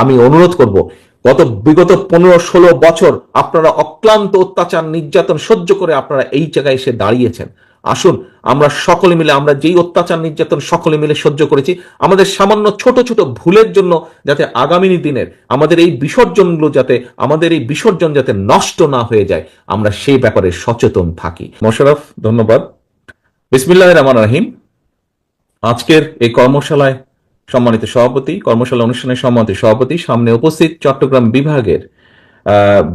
আমি অনুরোধ করব, গত বিগত পনেরো ষোলো বছর আপনারা অক্লান্ত অত্যাচার, নির্যাতন সহ্য করে আপনারা এই জায়গায় এসে দাঁড়িয়েছেন। আসুন, আমরা সকলে মিলে, আমরা যেই অত্যাচার, নির্যাতন সকলে মিলে সহ্য করেছি, আমাদের সামান্য ছোট ছোট ভুলের জন্য যাতে আগামী দিনের আমাদের এই বিসর্জনগুলো যাতে, আমাদের এই বিসর্জন যাতে নষ্ট না হয়ে যায়, আমরা সেই ব্যাপারে সচেতন থাকি। মোশারফ ধন্যবাদ। বিসমিল্লাহ রহমান রাহিম। আজকের এই কর্মশালায় সম্মানিত সভাপতি কর্মশালা অনুষ্ঠানের সম্মানিত সভাপতি সামনে উপস্থিত চট্টগ্রাম বিভাগের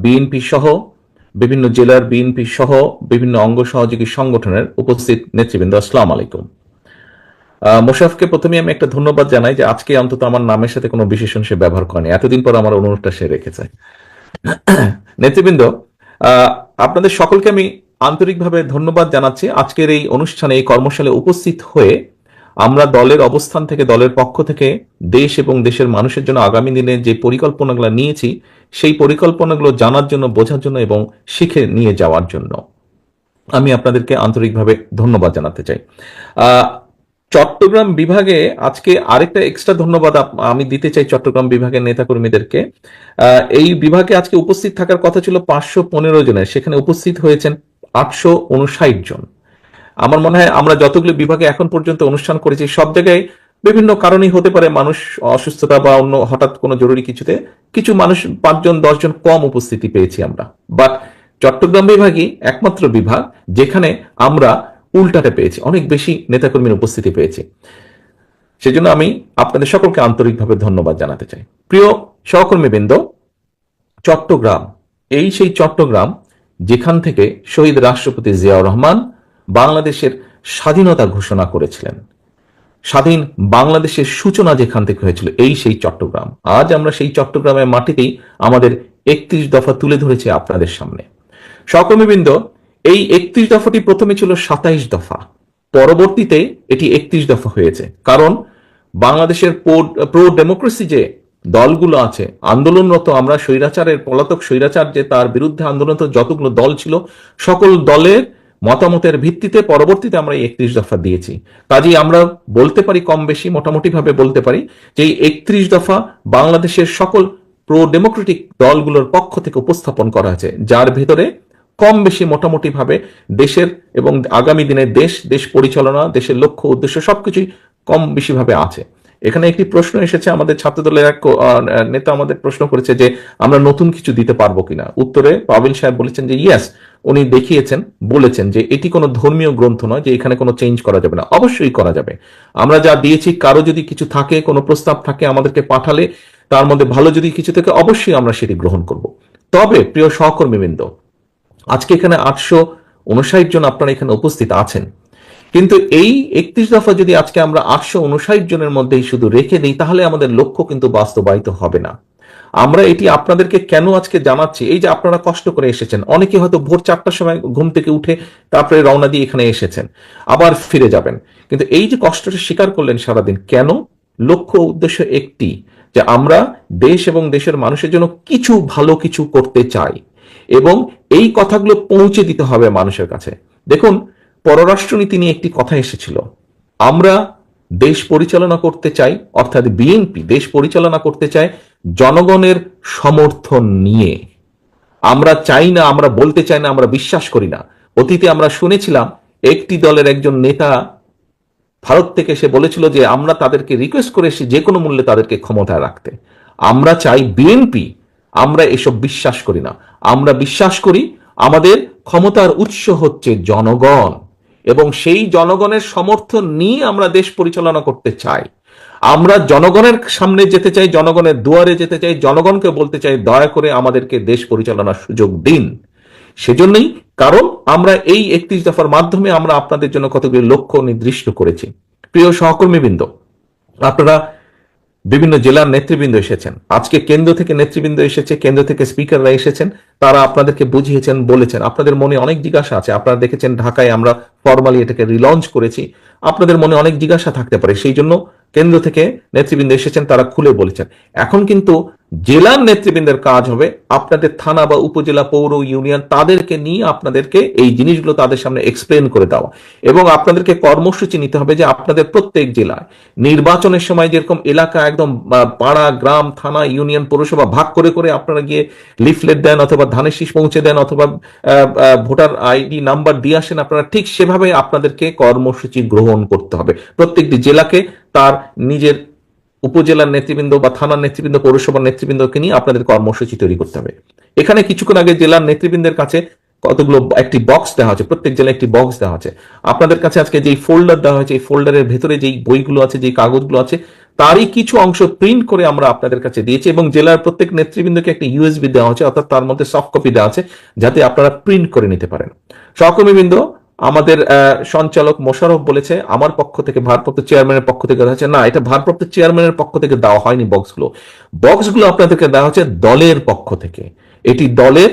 বিএনপি সহ বিভিন্ন জেলার বিএনপি সহ বিভিন্ন অঙ্গ সহযোগী সংগঠনের উপস্থিত নেতৃবৃন্দ আসসালাম আলাইকুম। আহ, মোশারফকে প্রথমে আমি একটা ধন্যবাদ জানাই যে আজকে অন্তত আমার নামের সাথে কোনো বিশেষণ সে ব্যবহার করেনি। এতদিন পর আমার অনুরোধটা সে রেখেছে। নেতৃবৃন্দ আপনাদের সকলকে আমি আন্তরিকভাবে ধন্যবাদ জানাচ্ছি। আজকের এই অনুষ্ঠানে এই কর্মশালে উপস্থিত হয়ে আমরা দলের অবস্থান থেকে, দলের পক্ষ থেকে দেশ এবং দেশের মানুষের জন্য আগামী দিনে যে পরিকল্পনাগুলো নিয়েছি, সেই পরিকল্পনাগুলো জানার জন্য, বোঝার জন্য এবং শিখে নিয়ে যাওয়ার জন্য আমি আপনাদেরকে আন্তরিকভাবে ধন্যবাদ জানাতে চাই। চট্টগ্রাম বিভাগে আজকে আরেকটা এক্সট্রা ধন্যবাদ আমি দিতে চাই চট্টগ্রাম বিভাগের নেতাকর্মীদেরকে। এই বিভাগে আজকে উপস্থিত থাকার কথা ছিল পাঁচশো পনেরো জনের, সেখানে উপস্থিত হয়েছেন আটশো উনষাট জন। আমার মনে হয় আমরা যতগুলো বিভাগে এখন পর্যন্ত অনুষ্ঠান করেছি, সব জায়গায় বিভিন্ন কারণেই হতে পারে মানুষ অসুস্থতা বা অন্য হঠাৎ কোনো জরুরি কিছুতে কিছু মানুষ পাঁচজন, দশজন কম উপস্থিতি পেয়েছি আমরা। বাট চট্টগ্রাম বিভাগই একমাত্র বিভাগ যেখানে আমরা উল্টাতে পেয়েছি, অনেক বেশি নেতাকর্মীর উপস্থিতি পেয়েছি। সেজন্য আমি আপনাদের সকলকে আন্তরিকভাবে ধন্যবাদ জানাতে চাই। প্রিয় সহকর্মীবৃন্দ, চট্টগ্রাম, এই সেই চট্টগ্রাম যেখান থেকে শহীদ রাষ্ট্রপতি জিয়াউর রহমান বাংলাদেশের স্বাধীনতা ঘোষণা করেছিলেন। স্বাধীন বাংলাদেশের সূচনা যেখান থেকে হয়েছিল, এই সেই চট্টগ্রাম। আজ আমরা সেই চট্টগ্রামের মাটিতেই আমাদের একত্রিশ দফা তুলে ধরেছি আপনাদের সামনে। সহকর্মীবৃন্দ, এই একত্রিশ দফাটি প্রথমে ছিল সাতাইশ দফা। পরবর্তীতে এটি একত্রিশ দফা হয়েছে। কারণ বাংলাদেশের প্রো ডেমোক্রেসি যে দলগুলো আছে, আন্দোলনরত আমরা স্বৈরাচারের, পলাতক স্বৈরাচার যে তার বিরুদ্ধে আন্দোলনরত যতগুলো দল ছিল, সকল দলের মতামতের ভিত্তিতে পরবর্তীতে আমরা এই একত্রিশ দফা দিয়েছি। কাজেই আমরা বলতে পারি কম বেশি মোটামুটি ভাবে বলতে পারি যে এই একত্রিশ দফা বাংলাদেশের সকল প্রো ডেমোক্রেটিক দলগুলোর পক্ষ থেকে উপস্থাপন করা হয়েছে যার ভেতরে কম বেশি মোটামুটি ভাবে দেশের এবং আগামী দিনে দেশ দেশ পরিচালনা দেশের লক্ষ্য উদ্দেশ্য সবকিছুই কম বেশি ভাবে আছে। এখানে একটি প্রশ্ন এসেছে আমাদের ছাত্রদলের এক আহ, নেতা আমাদের প্রশ্ন করেছে যে আমরা নতুন কিছু দিতে পারব কিনা? উত্তরে পাবিল সাহেব বলেছেন যে ইয়েস উনি দেখিয়েছেন, বলেছেন যে এটি কোনো ধর্মীয় গ্রন্থ নয় যে এখানে কোনো চেঞ্জ করা যাবে না। অবশ্যই করা যাবে। আমরা যা দিয়েছি, কারও যদি কিছু থাকে, কোনো প্রস্তাব থাকে আমাদেরকে পাঠালে, তার মধ্যে ভালো যদি কিছু থাকে, অবশ্যই আমরা সেটি গ্রহণ করব। তবে, প্রিয় সহকর্মীবৃন্দ, আজকে এখানে আটশো উনষাট জন আপনারা এখানে উপস্থিত আছেন। কিন্তু এই একত্রিশ দফা যদি আজকে আমরা আটশো উনষাট জনের মধ্যেই শুধু রেখে দিই, তাহলে আমাদের লক্ষ্য কিন্তু বাস্তবায়িত হবে না। আমরা এটি আপনাদেরকে কেন আজকে জানাচ্ছি? এই যে আপনারা কষ্ট করে এসেছেন। অনেকে হয়তো ভোর চারটার সময় ঘুম থেকে উঠে তারপরে রওনা দিয়ে এখানে এসেছেন। আবার ফিরে যাবেন। কিন্তু এই যে কষ্টটা স্বীকার করলেন সারাদিন, কেন? লক্ষ্য উদ্দেশ্য একটি, যে আমরা দেশ এবং দেশের মানুষের জন্য কিছু ভালো কিছু করতে চাই এবং এই কথাগুলো পৌঁছে দিতে হবে মানুষের কাছে। দেখুন, পররাষ্ট্রনীতি নিয়ে একটি কথা এসেছিল। আমরা দেশ পরিচালনা করতে চাই, অর্থাৎ বিএনপি দেশ পরিচালনা করতে চায় জনগণের সমর্থন নিয়ে। আমরা চাই না, আমরা বলতে চাই না, আমরা বিশ্বাস করি না। অতীতে আমরা শুনেছিলাম, একটি দলের একজন নেতা ভারত থেকে এসে বলেছিল যে, আমরা তাদেরকে রিকোয়েস্ট করে এসে যে কোনো মূল্যে তাদেরকে ক্ষমতায় রাখতে। আমরা চাই বিএনপি, আমরা এসব বিশ্বাস করি না। আমরা বিশ্বাস করি আমাদের ক্ষমতার উৎস হচ্ছে জনগণ। এবং সেই জনগণের সমর্থন নিয়ে আমরা দেশ পরিচালনা করতে চাই। আমরা জনগণের সামনে যেতে চাই, জনগণের দুয়ারে যেতে চাই, জনগণকে বলতে চাই, দয়া করে আমাদেরকে দেশ পরিচালনার সুযোগ দিন। সেজন্যই কারণ আমরা এই একত্রিশ দফার মাধ্যমে আমরা আপনাদের জন্য কতগুলি লক্ষ্য নির্দিষ্ট করেছি। প্রিয় সহকর্মীবৃন্দ, আপনারা বিভিন্ন জেলার নেতৃবৃন্দ এসেছেন। আজকে কেন্দ্র থেকে নেতৃবৃন্দ এসেছে, কেন্দ্র থেকে স্পিকাররা এসেছেন, তারা আপনাদেরকে বুঝিয়েছেন, বলেছেন। আপনাদের মনে অনেক জিজ্ঞাসা আছে। আপনারা দেখেছেন ঢাকায় আমরা ফর্মালি এটাকে রিলঞ্চ করেছি। আপনাদের মনে অনেক জিজ্ঞাসা থাকতে পারে। সেই জন্য কেন্দ্র থেকে নেতৃবৃন্দ এসেছেন, তারা খুলে বলেছেন। এখন কিন্তু জেলার নেতৃবৃন্দের কাজ হবে আপনাদের থানা বা উপজেলা পৌর ইউনিয়ন তাদেরকে নিয়ে আপনাদেরকে এই জিনিসগুলো তাদের সামনে এক্সপ্লেন করে দেওয়া। এবং আপনাদেরকে কর্মসূচি নিতে হবে যে আপনাদের প্রত্যেক জেলায় নির্বাচনের সময় যেরকম এলাকা একদম পাড়া, গ্রাম, থানা, ইউনিয়ন, পৌরসভা ভাগ করে করে আপনারা গিয়ে লিফলেট দেন অথবা ধানের শীষ পৌঁছে দেন অথবা ভোটার আইডি নাম্বার দিয়ে আসেন, আপনারা ঠিক সেভাবে আপনাদেরকে কর্মসূচি গ্রহণ করতে হবে। প্রত্যেকটি জেলাকে তার নিজের উপজেলার নেতৃবৃন্দ বা থানার নেতৃবৃন্দ, পৌরসভার নেতৃবৃন্দকে নিয়ে আপনাদের কর্মসূচি তৈরি করতে হবে। এখানে কিছুক্ষণ আগে জেলার নেতৃবৃন্দের কাছে কতগুলো, একটি বক্স দেওয়া হচ্ছে প্রত্যেক জেলায় একটি বক্স দেওয়া আছে। আপনাদের কাছে আজকে যেই ফোল্ডার দেওয়া হয়েছে, এই ফোল্ডারের ভেতরে যেই বইগুলো আছে, যেই কাগজগুলো আছে, তারই কিছু অংশ প্রিন্ট করে আমরা আপনাদের কাছে দিয়েছি এবং জেলার প্রত্যেক নেতৃবৃন্দকে একটা ইউএসবি দেওয়া হচ্ছে অর্থাৎ তার মধ্যে সফট কপি দেওয়া আছে, যাতে আপনারা প্রিন্ট করে নিতে পারেন। সহকর্মীবৃন্দ আমাদের সঞ্চালক মোশারফ বলেছে, আমার পক্ষ থেকে ভারপ্রাপ্ত চেয়ারম্যানের পক্ষ থেকে দেওয়া হচ্ছে না, এটা ভারপ্রাপ্ত চেয়ারম্যানের পক্ষ থেকে দেওয়া হয়নি বক্সগুলো। বক্সগুলো আপনাদেরকে দেওয়া হচ্ছে দলের পক্ষ থেকে। এটি দলের,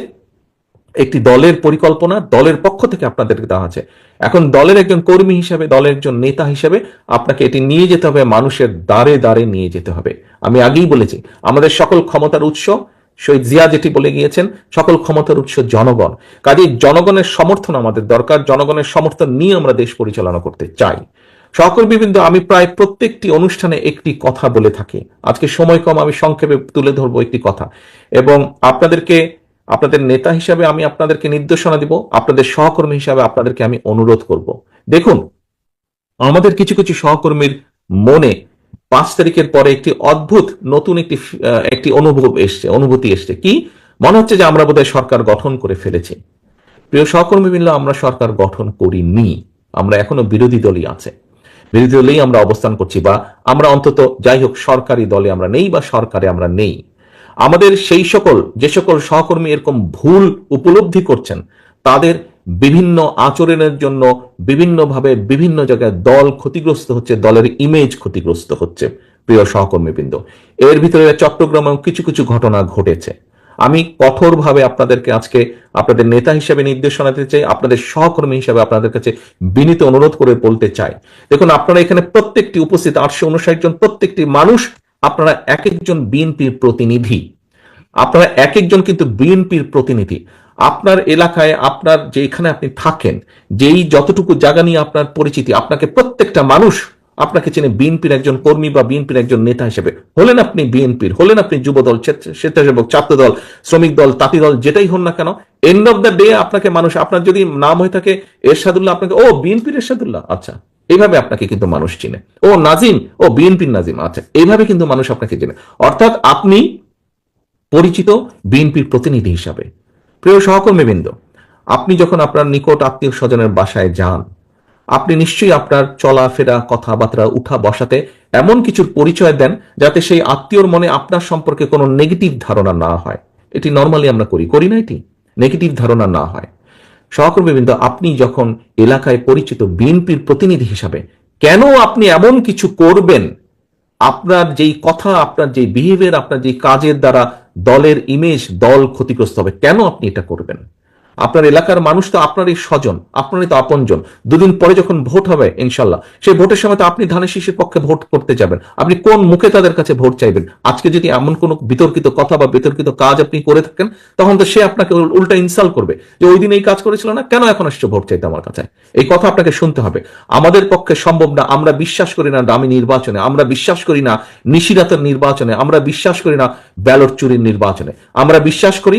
একটি দলের পরিকল্পনা, দলের পক্ষ থেকে আপনাদেরকে দেওয়া আছে এখন দলের একজন কর্মী হিসাবে, দলের একজন নেতা হিসাবে আপনাকে এটি নিয়ে যেতে হবে, মানুষের দ্বারে দ্বারে নিয়ে যেতে হবে। আমি আগেই বলেছি, আমাদের সকল ক্ষমতার উৎস শহীদ জিয়া যেটি বলে গিয়েছেন, সকল ক্ষমতার উৎস জনগণ। কাজে জনগণের সমর্থন আমাদের দরকার, জনগণের সমর্থন নিয়ে আমরা দেশ পরিচালনা করতে চাই। সহকর্মীবৃন্দ আমি প্রায় প্রত্যেকটি অনুষ্ঠানে একটি কথা বলে থাকি। আজকে সময় কম, আমি সংক্ষেপে তুলে ধরবো একটি কথা। এবং আপনাদেরকে, আপনাদের নেতা হিসাবে আমি আপনাদেরকে নির্দেশনা দিব, আপনাদের সহকর্মী হিসাবে আপনাদেরকে আমি অনুরোধ করব। দেখুন, আমাদের কিছু কিছু সহকর্মীর মনে পাঁচ তারিখের পরে একটি অদ্ভুত নতুন একটি একটি অনুভব এসছে, অনুভূতি এসছে। কি? মনে হচ্ছে যে আমরা বোধহয় সরকার গঠন করে ফেলেছি। প্রিয় সহকর্মী মিললে আমরা সরকার গঠন করিনি। আমরা এখনও বিরোধী দলই আছে। বিরোধী দলেই আমরা অবস্থান করছি বা আমরা অন্তত যাই হোক সরকারি দলে আমরা নেই বা সরকারে আমরা নেই। আমাদের সেই সকল, যে সকল সহকর্মী এরকম ভুল উপলব্ধি করছেন, তাদের বিভিন্ন আচরণের জন্য বিভিন্নভাবে বিভিন্ন জায়গায় দল ক্ষতিগ্রস্ত হচ্ছে, দলের ইমেজ ক্ষতিগ্রস্ত হচ্ছে, প্রিয় সহকর্মীবৃন্দ। এর ভিতরে চট্টগ্রামেও কিছু কিছু ঘটনা ঘটেছে। আমি কঠোরভাবে আপনাদেরকে আজকে আপনাদের নেতা হিসেবে নির্দেশনা দিতে চাই, আপনাদের সহকর্মী হিসেবে আপনাদের কাছে বিনীত অনুরোধ করে বলতে চাই। দেখুন, আপনারা এখানে প্রত্যেকটি উপস্থিত আটশো উনষাট জন, প্রত্যেকটি মানুষ, আপনারা এক একজন বিএনপির প্রতিনিধি। আপনারা এক একজন কিন্তু বিএনপির প্রতিনিধি। আপনার এলাকায় আপনার যেখানে আপনি থাকেন, যেই যতটুকু জায়গা নিয়ে আপনার পরিচিতি, আপনাকে প্রত্যেকটা মানুষ আপনাকে চেনে বিএনপির একজন কর্মী বা বিএনপির একজন নেতা হিসেবে। হলেন আপনি বিএনপির, হলেন আপনি যুবদল স্বেচ্ছা- স্বেচ্ছাসেবক ছাত্র দল শ্রমিক দল, তাঁতি দল, যেটাই হন না কেন এন্ড অফ দ্য ডে আপনাকে মানুষ, আপনার যদি নাম হয়ে থাকে, এরশাদুল্লাহ আপনাকে, ও বিএনপির এরশাদুল্লাহ আচ্ছা। এইভাবে আপনাকে কিন্তু মানুষ চিনে। ও নাজিম, ও বিএনপির নাজিম আচ্ছা। এইভাবে কিন্তু মানুষ আপনাকে চেনে। অর্থাৎ আপনি পরিচিত বিএনপির প্রতিনিধি হিসাবে। প্রিয় সহকর্মীবৃন্দ, আপনি যখন আপনার নিকট আত্মীয় স্বজনের বাসায় যান, আপনি নিশ্চয়ই আপনার চলাফেরা, কথাবার্তা, উঠা বসাতে এমন কিছুর পরিচয় দেন যাতে সেই আত্মীয়র মনে আপনার সম্পর্কে কোনো নেগেটিভ ধারণা না হয়। এটি নর্মালি আমরা করি করি না এটি? নেগেটিভ ধারণা না হয়। সহকর্মীবৃন্দ, আপনি যখন এলাকায় পরিচিত বিএনপির প্রতিনিধি হিসাবে কেন আপনি এমন কিছু করবেন আপনার যেই কথা, আপনার যেই বিহেভিয়ার আপনার যেই কাজের দ্বারা দলের ইমেজ দল ক্ষতিগ্রস্ত হবে, কেন আপনি এটা করবেন? আপনার এলাকার মানুষ তো আপনারই স্বজন, আপনারই তো আপনজন। দুদিন পরে যখন ভোট হবে, ইনশাল্লাহ, সেই ভোটের সময় তো আপনি ধানের শীষের পক্ষে ভোট করতে যাবেন। আপনি কোন মুখে তাদের কাছে ভোট চাইবেন? আজকে যদি এমন কোনো বিতর্কিত কথা বা বিতর্কিত কাজ আপনি করে থাকেন, তখন তো সে আপনাকে উল্টা ইনসাল্ট করবে যে ওই দিন এই কাজ করেছিল না, কেন এখন আসছে ভোট চাইতে আমার কাছে? এই কথা আপনাকে শুনতে হবে। আমাদের পক্ষে সম্ভব না, আমরা বিশ্বাস করি না দামি নির্বাচনে, আমরা বিশ্বাস করি না নিশিরাতের নির্বাচনে, আমরা বিশ্বাস করি না ব্যালট চুরির নির্বাচনে। আমরা বিশ্বাস করি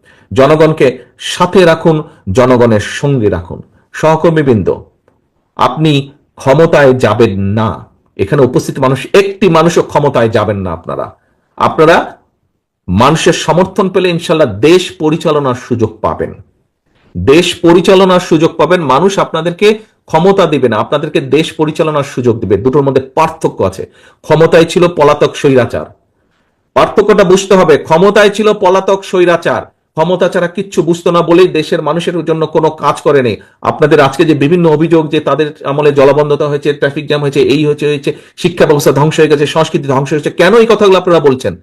জনগণকে সাথে রাখুন, জনগণের সঙ্গে রাখুন। সহকর্মীবৃন্দ, আপনি ক্ষমতায় যাবেন না। এখানে উপস্থিত মানুষ, একটি মানুষও ক্ষমতায় যাবেন না আপনারা। আপনারা মানুষের সমর্থন পেলে ইনশাল্লাহ দেশ পরিচালনার সুযোগ পাবেন। দেশ পরিচালনার সুযোগ পাবেন, মানুষ আপনাদেরকে ক্ষমতা দিবে না, আপনাদেরকে দেশ পরিচালনার সুযোগ দিবে। দুটোর মধ্যে পার্থক্য আছে। ক্ষমতায় ছিল পলাতক স্বৈরাচার। পার্থক্যটা বুঝতে হবে, ক্ষমতায় ছিল পলাতক স্বৈরাচার। ক্ষমতা ছাড়া কিচ্ছু বুঝতো না বলেই দেশের মানুষের জন্য কোনো কাজ করেনি। আপনাদের আজকে যে বিভিন্ন অভিযোগ যে তাদের আমলে জলবন্ধতা হয়েছে ট্রাফিক জ্যাম হয়েছে, এই হয়েছে হয়েছে, শিক্ষা ব্যবস্থা ধ্বংস হয়ে গেছে, সংস্কৃতি ধ্বংস হয়েছে কেন এই কথাগুলো আপনারা বলছেন?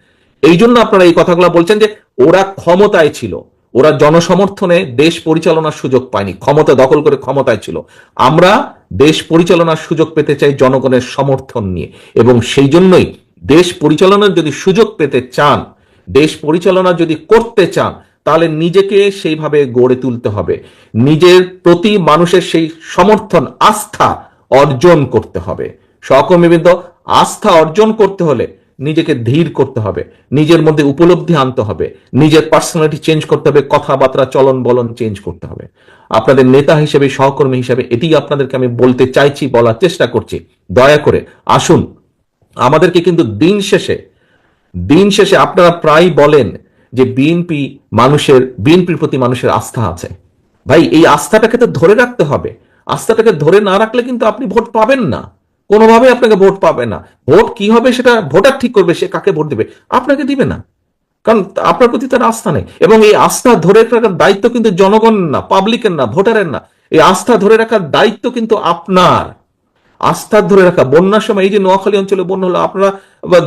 এই জন্য আপনারা এই কথাগুলো বলছেন যে ওরা ক্ষমতায় ছিল। ওরা জনসমর্থনে দেশ পরিচালনার সুযোগ পায়নি। ক্ষমতা দখল করে ক্ষমতায় ছিল। আমরা দেশ পরিচালনার সুযোগ পেতে চাই জনগণের সমর্থন নিয়ে। এবং সেই জন্যই দেশ পরিচালনার যদি সুযোগ পেতে চান, দেশ পরিচালনা যদি করতে চান তাহলে নিজেকে সেইভাবে গড়ে তুলতে হবে। নিজের প্রতি মানুষের সেই সমর্থন, আস্থা অর্জন করতে হবে। সহকর্মীবৃন্দ, আস্থা অর্জন করতে হলে নিজেকে ধীর করতে হবে। নিজের মধ্যে উপলব্ধি আনতে হবে। নিজের পার্সোনালিটি চেঞ্জ করতে হবে। কথাবার্তা চলন বলন চেঞ্জ করতে হবে। আপনাদের নেতা হিসেবে, সহকর্মী হিসেবে এটি আপনাদেরকে আমি বলতে চাইছি, বলার চেষ্টা করছি। দয়া করে আসুন। আমাদেরকে কিন্তু দিন শেষে দিন শেষে আপনারা প্রায় বলেন যে বিএনপি মানুষের বিএনপির প্রতি মানুষের আস্থা আছে। ভাই, এই আস্থাটাকে তো ধরে রাখতে হবে। আস্থাটাকে ধরে না রাখলে কিন্তু আপনি ভোট পাবেন না। কোনোভাবে আপনাকে ভোট পাবে না। ভোট কি হবে সেটা ভোটার ঠিক করবে, সে কাকে ভোট দেবে? আপনাকে দিবে না। কারণ আপনার প্রতি তার আস্থা নেই। এবং এই আস্থা ধরে রাখার দায়িত্ব কিন্তু জনগণ না, পাবলিকের না, ভোটারের না। এই আস্থা ধরে রাখার দায়িত্ব কিন্তু আপনার। আস্থা ধরে রাখা, বন্যার সময় এই যে নোয়াখালী অঞ্চলে বন্যা হলো, আপনারা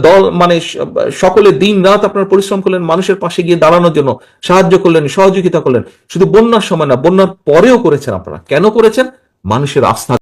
দল মানে সকলে দিন রাত আপনার পরিশ্রম করলেন, মানুষের পাশে গিয়ে দাঁড়ানোর জন্য সাহায্য করলেন, সহযোগিতা করলেন। শুধু বন্যার সময় না, বন্যার পরেও করেছেন আপনারা। কেন করেছেন? মানুষের আস্থা